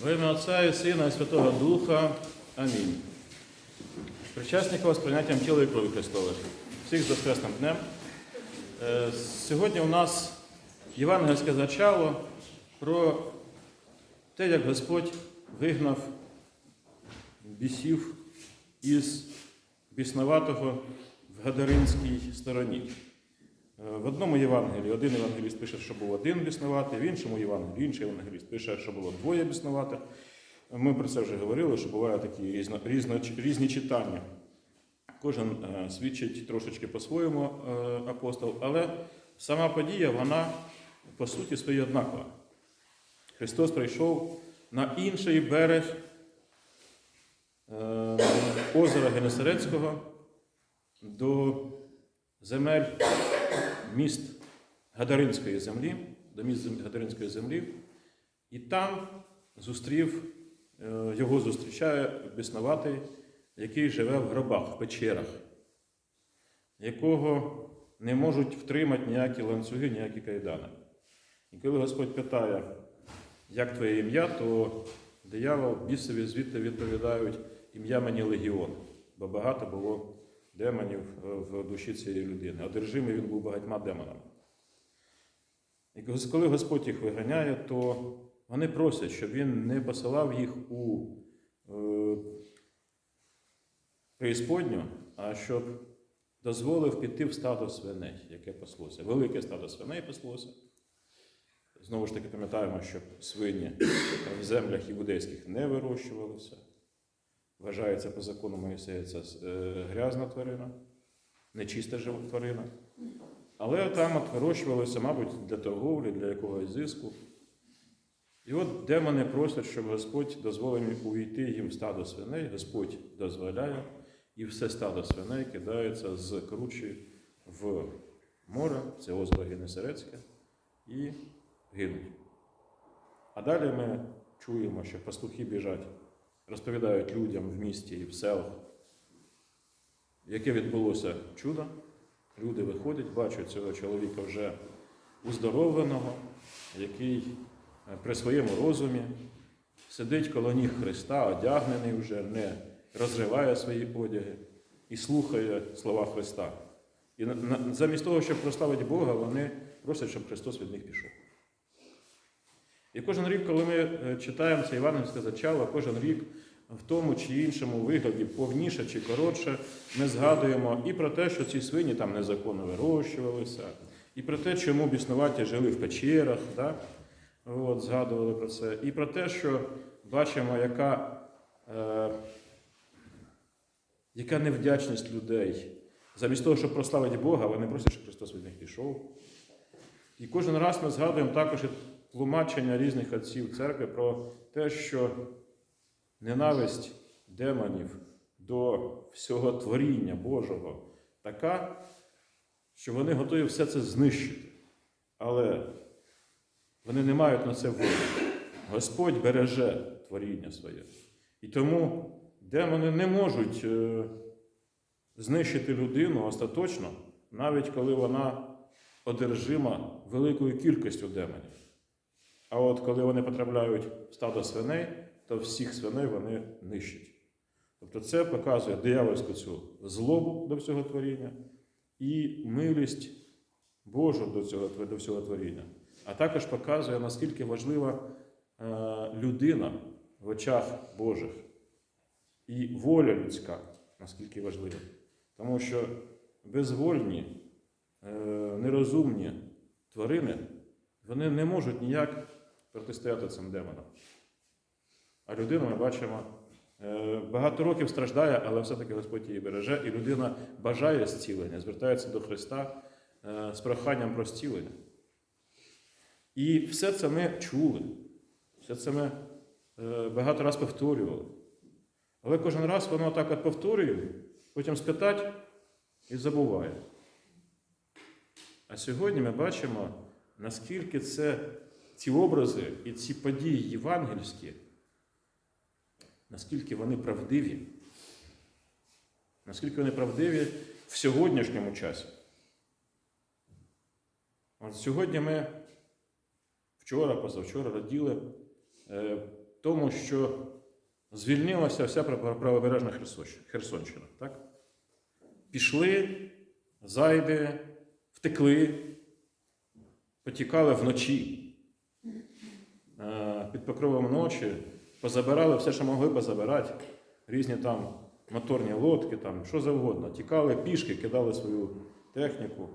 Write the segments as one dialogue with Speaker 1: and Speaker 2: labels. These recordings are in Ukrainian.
Speaker 1: Во ім'я Отця і Сина і Святого Духа. Амінь. Причасникова з прийняттям тіла і крові Христових. Всіх з Воскресним днем. Е, Сьогодні у нас євангельське зачало про те, як Господь вигнав бісів із біснуватого в Гадаринській стороні. Е, В одному Євангелії один євангеліст пише, що був один біснуватий, в іншому Євангелії інший євангеліст пише, що було двоє біснуватих. Ми про це вже говорили, що бувають такі різно, різно, різні читання. Кожен е, свідчить трошечки по-своєму е, апостол, але сама подія, вона по суті своїй однакова. Христос прийшов на інший берег озера Генесарецького до земель міст Гадаринської землі, до міст Гадаринської землі, і там зустрів, е, його зустрічає біснуватий, який живе в гробах, в печерах, якого не можуть втримати ніякі ланцюги, ніякі кайдани. І коли Господь питає, як твоє ім'я, то диявол бісові звідти відповідають ім'я мені Легіон, бо багато було демонів е, в душі цієї людини. Одержимий він був багатьма демонами. І коли Господь їх виганяє, то вони просять, щоб він не посилав їх у е, преісподню, а щоб дозволив піти в стадо свиней, яке паслося. Велике стадо свиней паслося. Знову ж таки, пам'ятаємо, що свині в землях іудейських не вирощувалися. Вважається по закону Моїсея це е, грязна тварина, нечиста жива тварина. Але там от вирощувалися, мабуть, для торговлі, для якогось зиску. І от демони просять, щоб Господь дозволив їм увійти їм в стадо свиней. Господь дозволяє, і все стадо свиней кидається з кручі в море, це озеро Генесарецьке, і гинуть. А далі ми чуємо, що пастухи біжать, розповідають людям в місті і в селах, яке відбулося чудо. Люди виходять, бачать цього чоловіка вже уздоровленого, який е, при своєму розумі сидить коло ніг Христа, одягнений вже, не розриває свої одяги і слухає слова Христа. І замість того, щоб прославити Бога, вони просять, щоб Христос від них пішов. І кожен рік, коли ми е, читаємо це Івангельське зачало, кожен рік в тому чи іншому вигляді, повніше чи коротше, ми згадуємо і про те, що ці свині там незаконно вирощувалися, і про те, чому біснуваті жили в печерах, да? От, згадували про це, і про те, що бачимо, яка, е, яка невдячність людей. Замість того, щоб прославити Бога, вони просять, щоб Христос від них пішов. І кожен раз ми згадуємо також тлумачення різних отців церкви про те, що ненависть демонів до всього творіння Божого така, що вони готові все це знищити. Але вони не мають на це волі. Господь береже творіння своє. І тому демони не можуть е, знищити людину остаточно, навіть коли вона одержима великою кількістю демонів. А от коли вони потрапляють в стадо свиней, то всіх свиней вони нищать. Тобто це показує диявольську цю злобу до всього творіння і милість Божу до, цього, до всього творіння. А також показує, наскільки важлива е, людина в очах Божих і воля людська, наскільки важлива. Тому що безвольні, е, нерозумні тварини, вони не можуть ніяк протистояти цим демонам. А людина, ми бачимо, е, багато років страждає, але все-таки Господь її береже, і людина бажає зцілення, звертається до Христа е, з проханням про зцілення. І все це ми чули, все це ми е, багато раз повторювали. Але кожен раз воно так от повторює, потім спитать і забуває. А сьогодні ми бачимо, наскільки це ці образи і ці події євангельські, наскільки вони правдиві, наскільки вони правдиві в сьогоднішньому часі. От сьогодні ми вчора, позавчора раділи е, тому, що звільнилася вся правобережна Херсонщина. Так? Пішли, зайди, втекли, потікали вночі. Під покровом ночі позабирали все, що могли позабирати. Різні там моторні лодки, там, що завгодно. Тікали пішки, кидали свою техніку.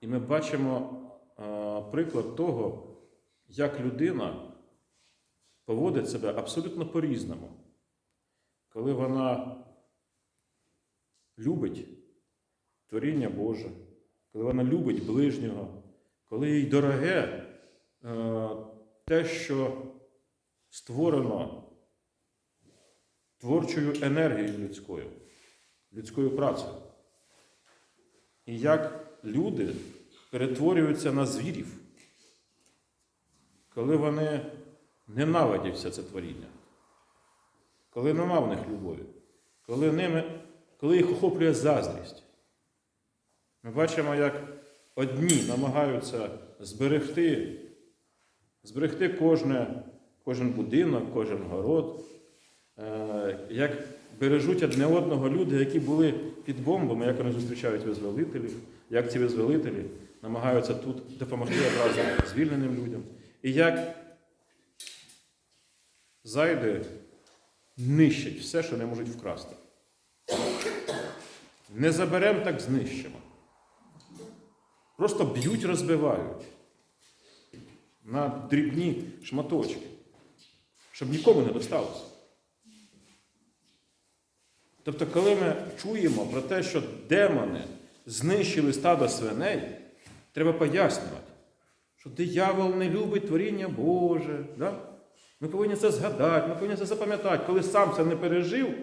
Speaker 1: І ми бачимо е, приклад того, як людина поводить себе абсолютно по-різному, коли вона любить творіння Боже, коли вона любить ближнього, коли їй дороге е, те, що створено творчою енергією людською, людською працею. І як люди перетворюються на звірів, коли вони ненавидять все це творіння, коли нема в них любові, коли, ними, коли їх охоплює заздрість. Ми бачимо, як одні намагаються зберегти, зберегти кожне, кожен будинок, кожен город, е, як бережуть одне одного люди, які були під бомбами, як вони зустрічають визволителів, як ці визволителі намагаються тут допомогти одразу звільненим людям. І як зайди нищать все, що не можуть вкрасти. Не заберемо, так знищимо. Просто б'ють, розбивають на дрібні шматочки, щоб нікому не досталося. Тобто, коли ми чуємо про те, що демони знищили стадо свиней, треба пояснювати, що диявол не любить творіння Боже. Да? Ми повинні це згадати, ми повинні це запам'ятати, коли сам це не пережив,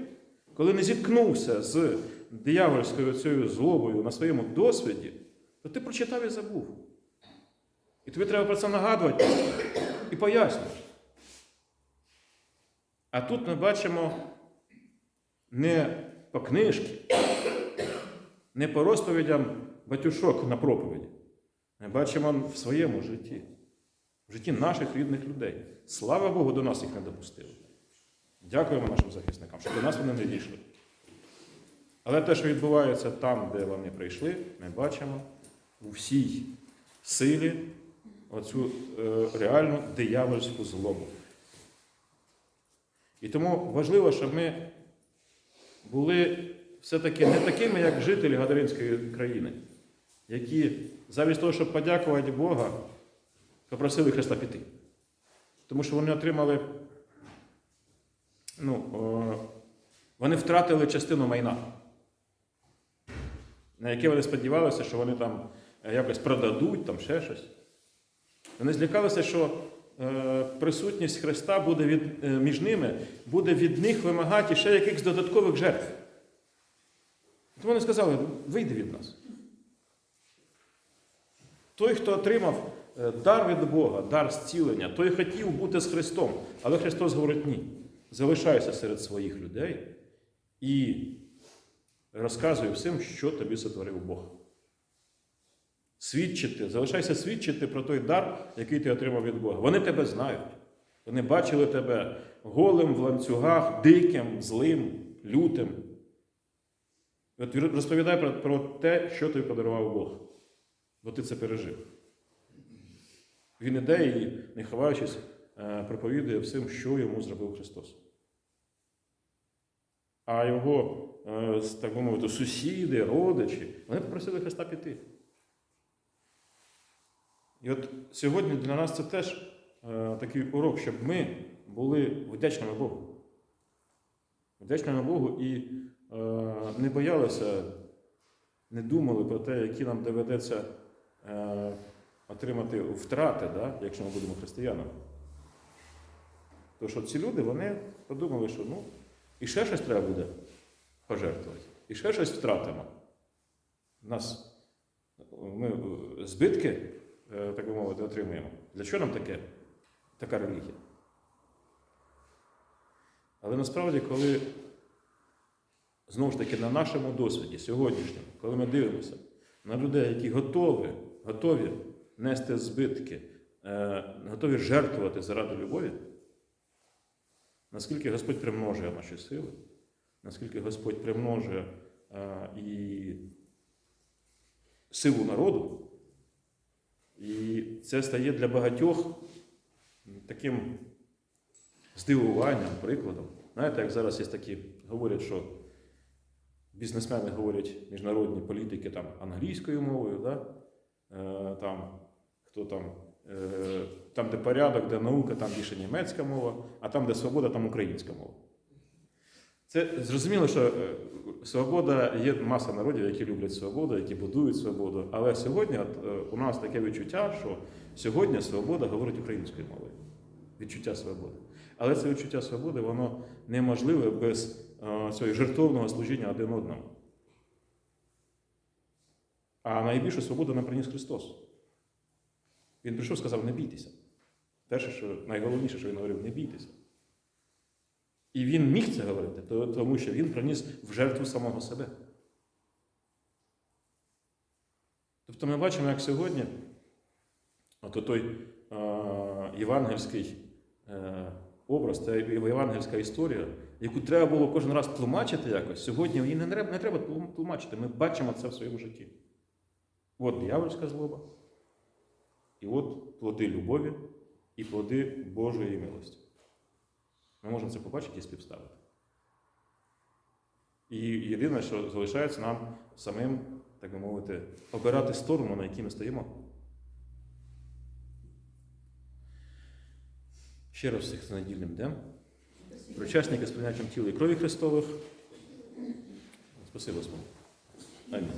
Speaker 1: коли не зіткнувся з диявольською цією злобою на своєму досвіді, то ти прочитав і забув. І тобі треба про це нагадувати і пояснювати. А тут ми бачимо не по книжці, не по розповідям батюшок на проповіді. Ми бачимо в своєму житті, в житті наших рідних людей. Слава Богу, до нас їх не допустили. Дякуємо нашим захисникам, що до нас вони не дійшли. Але те, що відбувається там, де вони прийшли, ми бачимо у всій силі оцю е, реальну диявольську злобу. І тому важливо, щоб ми були все-таки не такими, як жителі Гадаринської країни, які замість того, щоб подякувати Бога, попросили Христа піти. Тому що вони отримали, ну, о, вони втратили частину майна, на яке вони сподівалися, що вони там якось продадуть, там ще щось. Вони злякалися, що е, присутність Христа буде від, е, між ними, буде від них вимагати ще якихось додаткових жертв. Тому вони сказали, вийди від нас. Той, хто отримав е, дар від Бога, дар зцілення, той хотів бути з Христом. Але Христос говорить ні. Залишайся серед своїх людей і розказуй всім, що тобі сотворив Бог. Свідчити, залишайся свідчити про той дар, який ти отримав від Бога. Вони тебе знають. Вони бачили тебе голим в ланцюгах, диким, злим, лютим. От розповідай про, про те, що тобі подарував Бог. Бо ти це пережив. Він іде і, не ховаючись, е, проповідує всім, що йому зробив Христос. А його, е, так би мовити, сусіди, родичі, вони попросили Христа піти. І от сьогодні для нас це теж е, такий урок, щоб ми були вдячними Богу. Вдячними Богу і е, не боялися, не думали про те, які нам доведеться е, отримати втрати, да, якщо ми будемо християнами. Тому що ці люди вони подумали, що ну, і ще щось треба буде пожертвувати, і ще щось втратимо. У нас ми збитки, так би мовити, отримуємо. Для чого нам таке, така релігія? Але насправді, коли знову ж таки на нашому досвіді, сьогоднішньому, коли ми дивимося на людей, які готові, готові нести збитки, е, готові жертвувати заради любові, наскільки Господь примножує наші сили, наскільки Господь примножує е, і силу народу, і це стає для багатьох таким здивуванням, прикладом. Знаєте, як зараз є такі, говорять, що бізнесмени говорять міжнародні політики там англійською мовою, да? е, там, хто там, е, там, де порядок, де наука, там більше німецька мова, а там, де свобода, там українська мова. Це зрозуміло, що е, свобода є маса народів, які люблять свободу, які будують свободу. Але сьогодні от, е, у нас таке відчуття, що сьогодні свобода говорить українською мовою. Відчуття свободи. Але це відчуття свободи, воно неможливе без е, цього жертовного служіння один одному. А найбільшу свободу нам приніс Христос. Він прийшов і сказав: не бійтеся. Перше, що найголовніше, що він говорив, не бійтеся. І він міг це говорити, тому що він приніс в жертву самого себе. Тобто ми бачимо, як сьогодні от той євангельський е, образ, це євангельська історія, яку треба було кожен раз тлумачити якось, сьогодні її не треба, не треба тлумачити. Ми бачимо це в своєму житті. От диявольська злоба, і от плоди любові і плоди Божої милості. Ми можемо це побачити і співставити. І єдине, що залишається нам самим, так би мовити, обирати сторону, на якій ми стоїмо. Ще раз всіх з недільним днем. Причасники з прийняттям тіла і крові Христових. Спасибо Господи. Амінь.